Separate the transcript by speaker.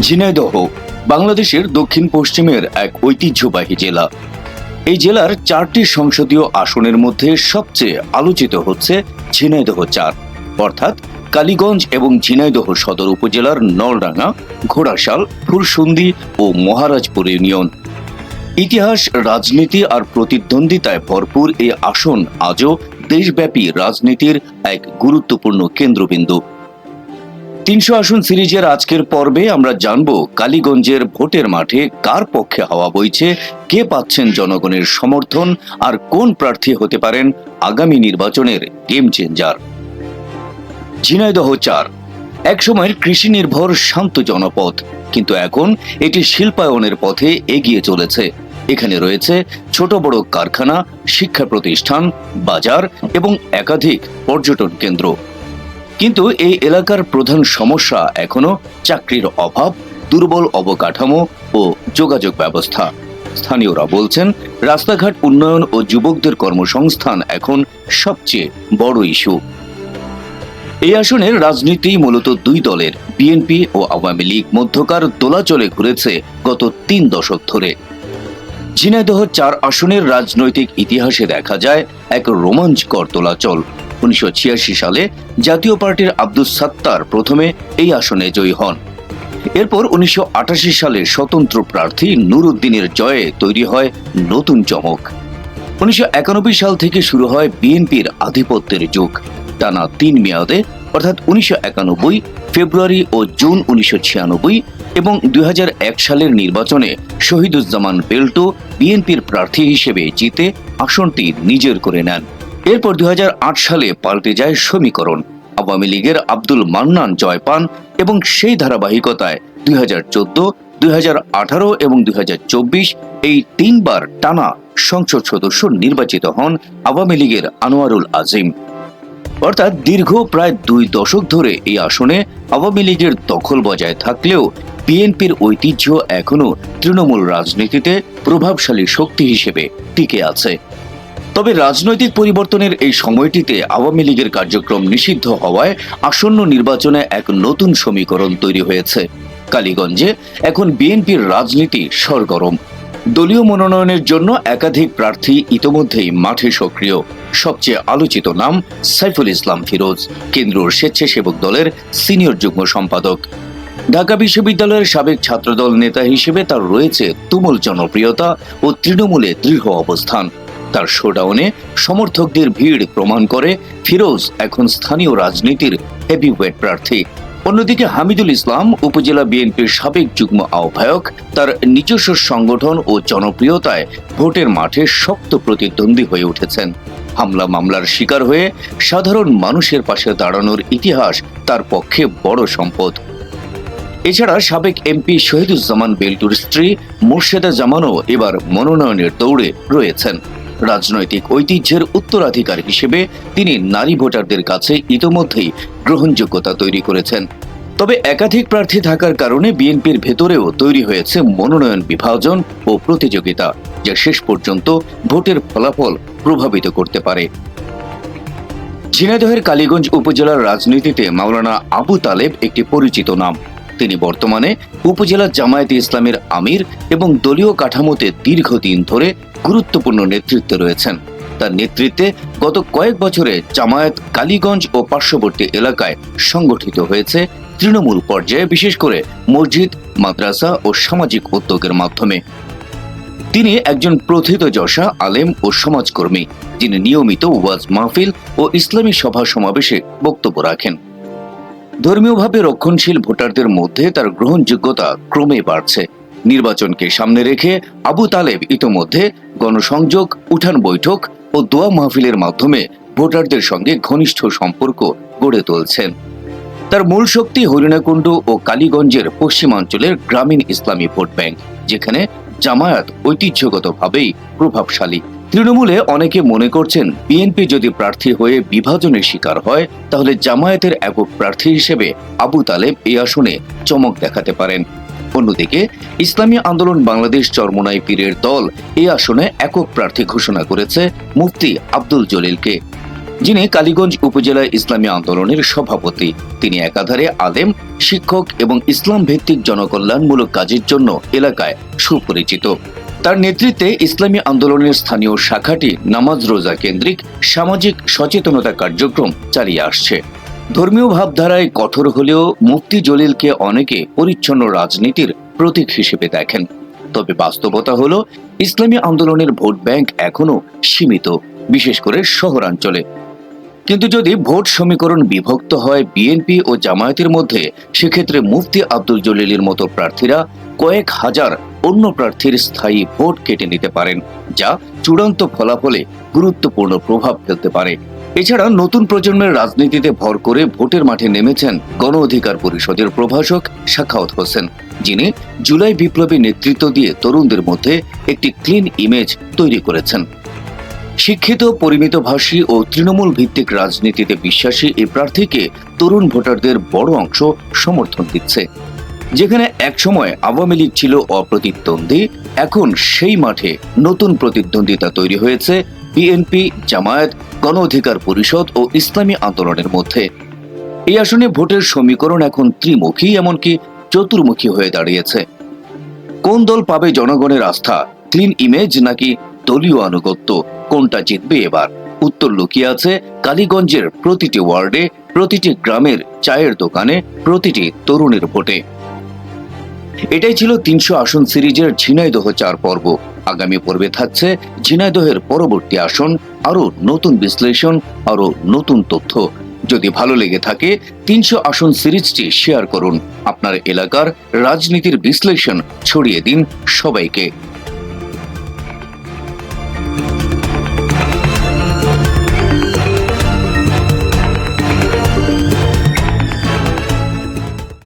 Speaker 1: ঝিনাইদহ, বাংলাদেশের দক্ষিণ পশ্চিমের এক ঐতিহ্যবাহী জেলা। এই জেলার চারটি সংসদীয় আসনের মধ্যে সবচেয়ে আলোচিত হচ্ছে ঝিনাইদহ চার অর্থাৎ কালীগঞ্জ এবং ঝিনাইদহ সদর উপজেলার নলডাঙ্গা, ঘোড়াশাল ফুরসুন্দি ও মহারাজপুর ইউনিয়ন। ইতিহাস, রাজনীতি আর প্রতিদ্বন্দ্বিতায় ভরপুর এই আসন আজও দেশব্যাপী রাজনীতির এক গুরুত্বপূর্ণ কেন্দ্রবিন্দু। তিনশো আসন সিরিজের আজকের পর্বে আমরা জানব, কালীগঞ্জের ভোটের মাঠে কার পক্ষে হাওয়া বইছে, কে পাচ্ছেন জনগণের সমর্থন, আর কোন প্রার্থী হতে পারেন আগামী নির্বাচনের গেম চেঞ্জার। ঝিনাইদহ চার, একসময়ের কৃষি নির্ভর শান্ত জনপদ কিন্তু এখন এটি শিল্পায়নের পথে এগিয়ে চলেছে। এখানে রয়েছে ছোট বড় কারখানা, শিক্ষা প্রতিষ্ঠান, বাজার এবং একাধিক পর্যটন কেন্দ্র। কিন্তু এই এলাকার প্রধান সমস্যা এখনও চাকরির অভাব, দুর্বল অবকাঠামো ও যোগাযোগ ব্যবস্থা। স্থানীয়রা বলছেন, রাস্তাঘাট উন্নয়ন ও যুবকদের কর্মসংস্থান এখন সবচেয়ে বড় ইস্যু। এই আসনের রাজনীতি মূলত দুই দলের, বিএনপি ও আওয়ামী লীগ মধ্যকার দোলাচলে ঘুরেছে গত তিন দশক ধরে। ঝিনাইদহ চার আসনের রাজনৈতিক ইতিহাসে দেখা যায় এক রোমাঞ্চকর দোলাচল। উনিশশো ছিয়াশি সালে জাতীয় পার্টির আব্দুস সাত্তার প্রথমে এই আসনে জয়ী হন। এরপর উনিশশো আটাশি সালে স্বতন্ত্র প্রার্থী নুরুদ্দিনের জয়ে তৈরি হয় নতুন চমক। উনিশশো একানব্বই সাল থেকে শুরু হয় বিএনপির আধিপত্যের যুগ। টানা তিন মেয়াদে, অর্থাৎ উনিশশো একানব্বই, ফেব্রুয়ারি ও জুন উনিশশো ছিয়ানব্বই এবং দুই হাজার এক সালের নির্বাচনে শহীদুজ্জামান বেল্টো বিএনপির প্রার্থী হিসেবে জিতে আসনটি নিজের করে নেন। এরপর দুই হাজার আট সালে পাল্টে যায় সমীকরণ। আওয়ামী লীগের আব্দুল মান্নান জয় পান এবং সেই ধারাবাহিকতায় দুই হাজার চোদ্দ, দুই এবং দুই হাজার চব্বিশ এই তিনবার টানা সংসদ সদস্য নির্বাচিত হন আওয়ামী লীগের আনোয়ারুল আজিম। অর্থাৎ দীর্ঘ প্রায় দুই দশক ধরে এই আসনে আওয়ামী লীগের দখল বজায় থাকলেও বিএনপির ঐতিহ্য এখনও তৃণমূল রাজনীতিতে প্রভাবশালী শক্তি হিসেবে টিকে আছে। তবে রাজনৈতিক পরিবর্তনের এই সময়টিতে আওয়ামী লীগের কার্যক্রম নিষিদ্ধ হওয়ায় আসন্ন নির্বাচনে এক নতুন সমীকরণ তৈরি হয়েছে। কালীগঞ্জে এখন বিএনপির রাজনীতি সরগরম। দলীয় মনোনয়নের জন্য একাধিক প্রার্থী ইতোমধ্যেই মাঠে সক্রিয়। সবচেয়ে আলোচিত নাম সাইফুল ইসলাম ফিরোজ, কেন্দ্রীয় স্বেচ্ছাসেবক দলের সিনিয়র যুগ্ম সম্পাদক। ঢাকা বিশ্ববিদ্যালয়ের সাবেক ছাত্রদল নেতা হিসেবে তার রয়েছে তুমুল জনপ্রিয়তা ও তৃণমূলে দৃঢ় অবস্থান। তার শোডাউনে সমর্থকদের ভিড় প্রমাণ করে ফিরোজ এখন স্থানীয় রাজনীতির হেভিওয়েট প্রার্থী। অন্যদিকে হামিদুল ইসলাম উপজেলা বিএনপির সাবেক যুগ্ম আহ্বায়ক, তার নিজস্ব সংগঠন ও জনপ্রিয়তায় ভোটের মাঠে শক্ত প্রতিদ্বন্দ্বী হয়ে উঠেছেন। হামলা মামলার শিকার হয়ে সাধারণ মানুষের পাশে দাঁড়ানোর ইতিহাস তার পক্ষে বড় সম্পদ। এছাড়া সাবেক এমপি শহীদুজ্জামান বেল্টুর স্ত্রী মোর্শেদা জামানও এবার মনোনয়নের দৌড়ে রয়েছেন। রাজনৈতিক ঐতিহ্যের উত্তরাধিকার হিসেবে তিনি নারী ভোটারদের কাছে ইতোমধ্যেই গ্রহণযোগ্যতা তৈরি করেছেন। তবে একাধিক প্রার্থী থাকার কারণে বিএনপির ভেতরেও তৈরি হয়েছে মনোনয়ন বিভাজন ও প্রতিযোগিতা, যা শেষ পর্যন্ত ভোটের ফলাফল প্রভাবিত করতে পারে। ঝিনাইদহের কালীগঞ্জ উপজেলার রাজনীতিতে মাওলানা আবু তালেব একটি পরিচিত নাম। তিনি বর্তমানে উপজেলা জামায়াতে ইসলামের আমির এবং দলীয় কাঠামোতে দীর্ঘদিন ধরে গুরুত্বপূর্ণ নেতৃত্বে রয়েছেন। তার নেতৃত্বে গত কয়েক বছরে জামায়াত কালীগঞ্জ ও পার্শ্ববর্তী এলাকায় সংগঠিত হয়েছে তৃণমূল পর্যায়ে, বিশেষ করে মসজিদ, মাদ্রাসা ও সামাজিক উদ্যোগের মাধ্যমে। তিনি একজন প্রথিত যশা, আলেম ও সমাজকর্মী, যিনি নিয়মিত ওয়াজ মাহফিল ও ইসলামী সভা সমাবেশে বক্তব্য রাখেন। ধর্মীয়ভাবে রক্ষণশীল ভোটারদের মধ্যে তার গ্রহণযোগ্যতা ক্রমে বাড়ছে। নির্বাচনকে সামনে রেখে আবু তালেব ইতোমধ্যে গণসংযোগ, উঠান বৈঠক ও দোয়া মাহফিলের মাধ্যমে ভোটারদের সঙ্গে ঘনিষ্ঠ সম্পর্ক গড়ে তুলছেন। তার মূল শক্তি হরিণাকুণ্ড ও কালীগঞ্জের পশ্চিমাঞ্চলের গ্রামীণ ইসলামী ভোট ব্যাংক, যেখানে জামায়াত ঐতিহ্যগতভাবেই প্রভাবশালী। তৃণমূলে অনেকে মনে করছেন, বিএনপি যদি প্রার্থী হয়ে বিভাজনের শিকার হয়, তাহলে জামায়াতের একক প্রার্থী হিসেবে আবু তালেব এই আসনে চমক দেখাতে পারেন। অন্যদিকে, ইসলামী আন্দোলন বাংলাদেশ চরমোনাই পীরের দল এই আসনে একক প্রার্থী ঘোষণা করেছে মুফতি আব্দুল জলিলকে, যিনি কালীগঞ্জ উপজেলা ইসলামী আন্দোলনের সভাপতি। তিনি একাধারে আলেম, শিক্ষক এবং ইসলাম ভিত্তিক জনকল্যাণমূলক কাজের জন্য এলাকায় সুপরিচিত। তার নেতৃত্বে ইসলামী আন্দোলনের স্থানীয় শাখাটি নামাজ রোজা কেন্দ্রিক সামাজিক সচেতনতা কার্যক্রম চালিয়ে আসছে। ধর্মীয় ভাবধারায় কঠোর হলেও মুফতি জলিলকে অনেকে পরিচ্ছন্ন রাজনীতির প্রতীক হিসেবে দেখেন। তবে বাস্তবতা হল, ইসলামী আন্দোলনের ভোট ব্যাংক এখনও সীমিত, বিশেষ করে শহরাঞ্চলে। কিন্তু যদি ভোট সমীকরণ বিভক্ত হয় বিএনপি ও জামায়াতের মধ্যে, সেক্ষেত্রে মুফতি আব্দুল জলিলের মতো প্রার্থীরা কয়েক হাজার অন্য প্রার্থীর স্থায়ী ভোট কেটে নিতে পারেন, যা চূড়ান্ত ফলাফলে গুরুত্বপূর্ণ প্রভাব ফেলতে পারে। এছাড়া নতুন প্রজন্মের রাজনীতিতে ভর করে ভোটের মাঠে নেমেছেন গণ অধিকার পরিষদের প্রভাষক শাখাওয়াত হোসেন, যিনি জুলাই বিপ্লবী নেতৃত্ব দিয়ে তরুণদের মধ্যে একটি ক্লিন ইমেজ তৈরি করেছেন। শিক্ষিত, পরিমিতভাষী ও তৃণমূল ভিত্তিক রাজনীতিতে বিশ্বাসী এই প্রার্থীকে তরুণ ভোটারদের বড় অংশ সমর্থন দিচ্ছে। যেখানে একসময় আওয়ামী লীগ ছিল অপ্রতিদ্বন্দ্বী, এখন সেই মাঠে নতুন প্রতিদ্বন্দ্বিতা তৈরি হয়েছে বিএনপি, জামায়াত গণ অধিকার পরিষদ ও ইসলামী আন্দোলনের মধ্যে। এই আসনে ভোটের সমীকরণ এখন ত্রিমুখী, এমনকি চতুর্মুখী হয়ে দাঁড়িয়েছে। কোন দল পাবে জনগণের আস্থা? ক্লিন ইমেজ নাকি দলীয় আনুগত্য? কোনটা জিতবে এবার? উত্তর লুকিয়ে আছে কালীগঞ্জের প্রতিটি ওয়ার্ডে, প্রতিটি গ্রামের চায়ের দোকানে, প্রতিটি তরুণের ভোটে। এটাই ছিল তিনশো আসন সিরিজের ঝিনাইদহ চার পর্ব। আগামী পর্বে থাকছে ঝিনাইদহের পরবর্তী আসন আরও নতুন বিশ্লেষণ আরও নতুন তথ্য। যদি ভালো লেগে থাকে, তিনশো আসন সিরিজটি শেয়ার করুন। আপনার এলাকার রাজনীতির বিশ্লেষণ ছড়িয়ে দিন সবাইকে।